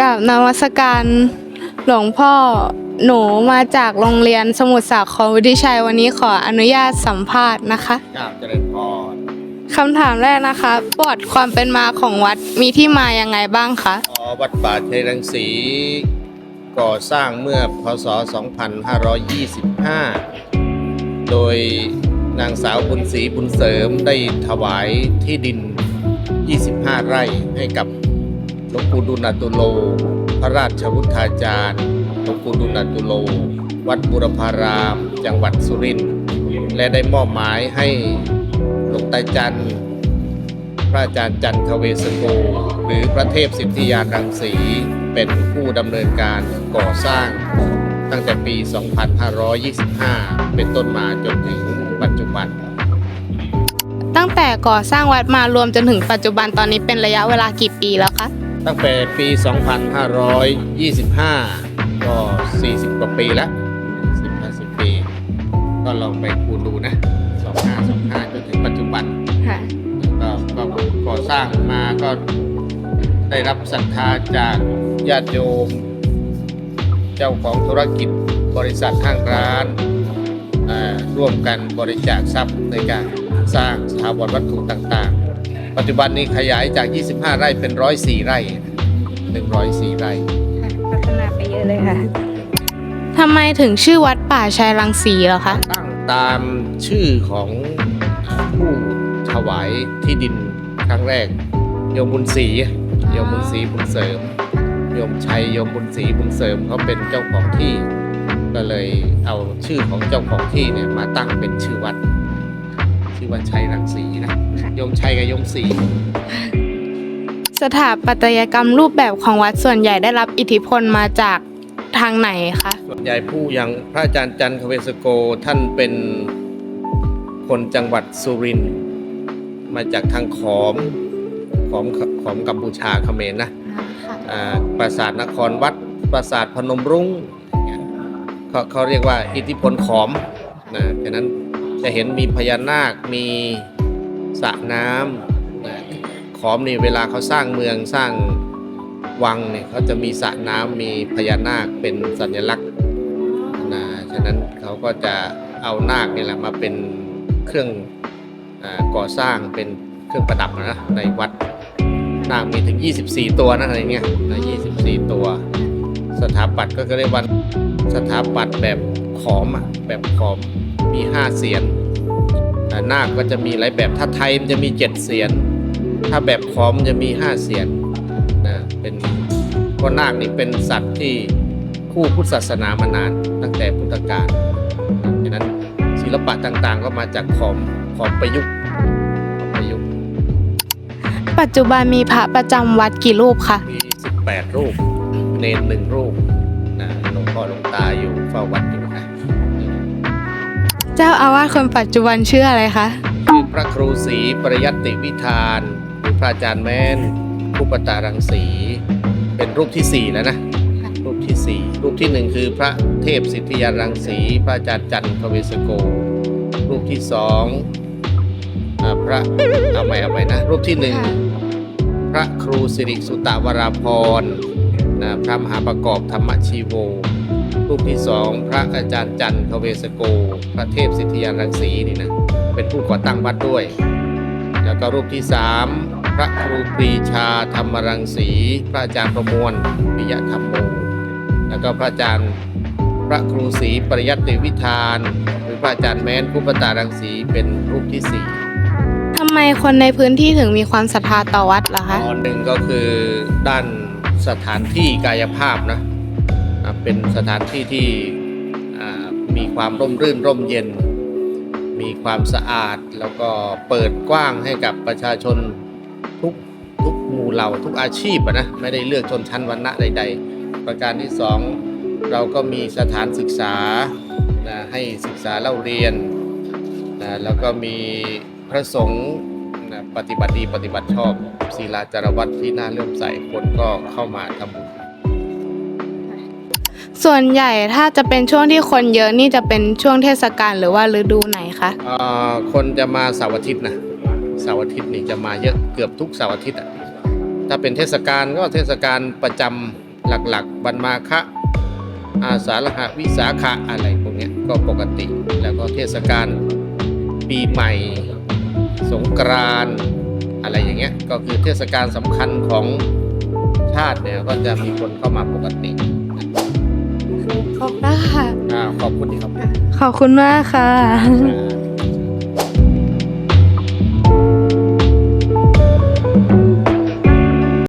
กับนมัสการหลวงพ่อหนูมาจากโรงเรียนสมุทรสาครวุฒิชัยวันนี้ขออนุญาตสัมภาษณ์นะคะกราบเจริญพรคำถามแรกนะคะประวัติความเป็นมาของวัดมีที่มายังไงบ้างคะอ๋อวัดป่าชัยรังสีก่อสร้างเมื่อพศ 2525 โดยนางสาวบุญศรีบุญเสริมได้ถวายที่ดิน 25 ไร่ให้กับห ลวงปู่ดุลตุโล พระราชวุฒาจารย์หลวงปู่ดุลตุโล วัดบุรพาราม จังหวัดสุรินทร์และได้มอบหมายให้หลวงตาจันทร์พระอาจารย์จันทเวสโกหรือพระเทพสิทธิยานรังสีเป็นผู้ดำเนินการก่อสร้างตั้งแต่ปี 2525 เป็นต้นมาจนถึงปัจจุบัน ตั้งแต่ก่อสร้างวัดมารวมจนถึงปัจจุบันตอนนี้เป็นระยะเวลากี่ปีแล้วคะ ตั้งแต่ปี 2525 ก็ 40 กว่าปีแล้ว10 50 ปี ก็ลองไปคูณดูนะ 2525จนถึงปัจจุบันค่ะก็ก็ก่อสร้างมาก็ได้รับศรัทธาจากญาติโยม เจ้าของธุรกิจบริษัทห้างร้านอ่าร่วมกันบริจาคทรัพย์ในการสร้างสถาบันวัตถุต่างๆ ปัจจุบันนี้ขยายจาก 25 ไร่เป็น 104 ไร่ 104 ไร่ พัฒนาไปเยอะเลยค่ะทำไมถึงชื่อวัดป่าชัยรังสีเหรอคะ ตั้งตามชื่อของผู้ถวายที่ดินครั้งแรก โยมบุญศรีโยมบุญศรีบุญเสริม โยมชัยโยมบุญศรีบุญเสริมเขาเป็นเจ้าของที่ ก็เลยเอาชื่อของเจ้าของที่เนี่ยมาตั้งเป็นชื่อวัด ชื่อว่าชัยรังสีนะโยมชัยกับโยมศรีสถาปัตยกรรมรูปแบบของวัดส่วนใหญ่ได้รับอิทธิพลมาจากทางไหนคะส่วนใหญ่ผู้ยังพระอาจารย์จันทเวสโกท่านเป็นคนจังหวัดสุรินทร์มาจากทางขอมขอมขอมกัมพูชาเขมรนะอ่าปราสาทนครวัดปราสาทพนมรุ้งอย่างเงี้ยเขาเขาเรียกว่าอิทธิพลขอมนะฉะนั้น จะเห็นมีพญานาค มีสระน้ำนะขอมนี่เวลาเขาสร้างเมืองสร้างวังเนี่ยเขาจะมีสระน้ำมีพญานาคเป็นสัญลักษณ์นะฉะนั้นเขาก็จะเอานาคนี่แหละมาเป็นเครื่องอก่อสร้างเป็นเครื่องประดับนะในวัดนาคมีถึง 24 ตัวนะอะไรเงี้ยนะ24 ตัว สถาปัตย์ก็เรียกว่าสถาปัตย์แบบขอมอะแบบขอม มี 5 เสียนอ่านาคก็จะมีหลายแบบถ้าไทยมันจะมี 7 เสียน ถ้าแบบขอมจะมี 5 เสียนนะเป็นเพราะนาคนี่เป็นสัตว์ที่คู่พุทธศาสนามานานตั้งแต่พุทธกาลดังนั้นศิลปะต่างๆ ก็มาจากขอมขอมประยุกต์ขอมประยุกต์ปัจจุบันมีพระประจำวัดกี่รูปคะมี 18 รูป เนนหนึ่งรูปนะหลวงพ่อหลวงตาอยู่เฝ้าวัดอยู่นะ เจ้าอาวาสคนปัจจุบันชื่ออะไรคะ คือพระครูศรีปริยัติวิธานหรือพระอาจารย์แม่นผู้ปตารังสี เป็นรูปที่4แล้วนะ รูปทีสี่4รูปทีหนึ่1คือพระเทพสิทธิยารังสี พระอาจารย์จันทร์พเวสโก รูปที่2อ่าพระเอาใหม่เอาใหม่นะ รูปที่1พระครูสิริสุตวราพรนะพระมหาประกอบธรรมชีโว รูปที่สองพระอาจารย์จันทร์พเวสโก พระเทพสิทธิยารังสีนี่นะเป็นผู้ก่อตั้งวัดด้วย แล้วก็รูปที่สามพระครูปรีชาธรรมรังสี พระอาจารย์ประมวลปิยธรรมโมแล้วก็พระอาจารย์พระครูศรีปริยัติวิธาน หรือพระอาจารย์แม้นผู้ปตารังสีเป็นรูปที่สี่ทำไมคนในพื้นที่ถึงมีความศรัทธาต่อวัดล่ะคะตอนหนึ่งก็คือด้านสถานที่กายภาพนะ เป็นสถานที่ที่มีความร่มรื่นร่มเย็น มีความสะอาดแล้วก็เปิดกว้างให้กับประชาชนทุกทุกหมู่เหล่าทุกอาชีพนะไม่ได้เลือกชนชั้นวรรณะใด ๆ ประการที่สองเราก็มีสถานศึกษานะให้ศึกษาเล่าเรียนนะแล้วก็มีพระสงฆ์นะปฏิบัติดีปฏิบัติชอบศีลาจารวัตที่น่าเลื่อมใสคนก็เข้ามาทำบุญ ส่วนใหญ่ถ้าจะเป็นช่วงที่คนเยอะนี่จะเป็นช่วงเทศกาลหรือว่าฤดูไหนคะเอ่อคนจะมาเสาร์อาทิตย์นะเสาร์อาทิตย์นี่จะมาเยอะเกือบทุกเสาร์อาทิตย์อะถ้าเป็นเทศกาลก็เทศกาลประจหลักๆบันมาคะอาสาฬหะวิสาขะอะไรพวกเนี้ยก็ปกติแล้วก็เทศกาลปีใหม่ สงกรานต์อะไรอย่างเงี้ยก็คือเทศกาลสำคัญของชาติเนี่ยก็จะมีคนเข้ามาปกติ ขอบคุณค่ะ อ่าขอบคุณที่ครับ ขอบคุณมากค่ะอ่า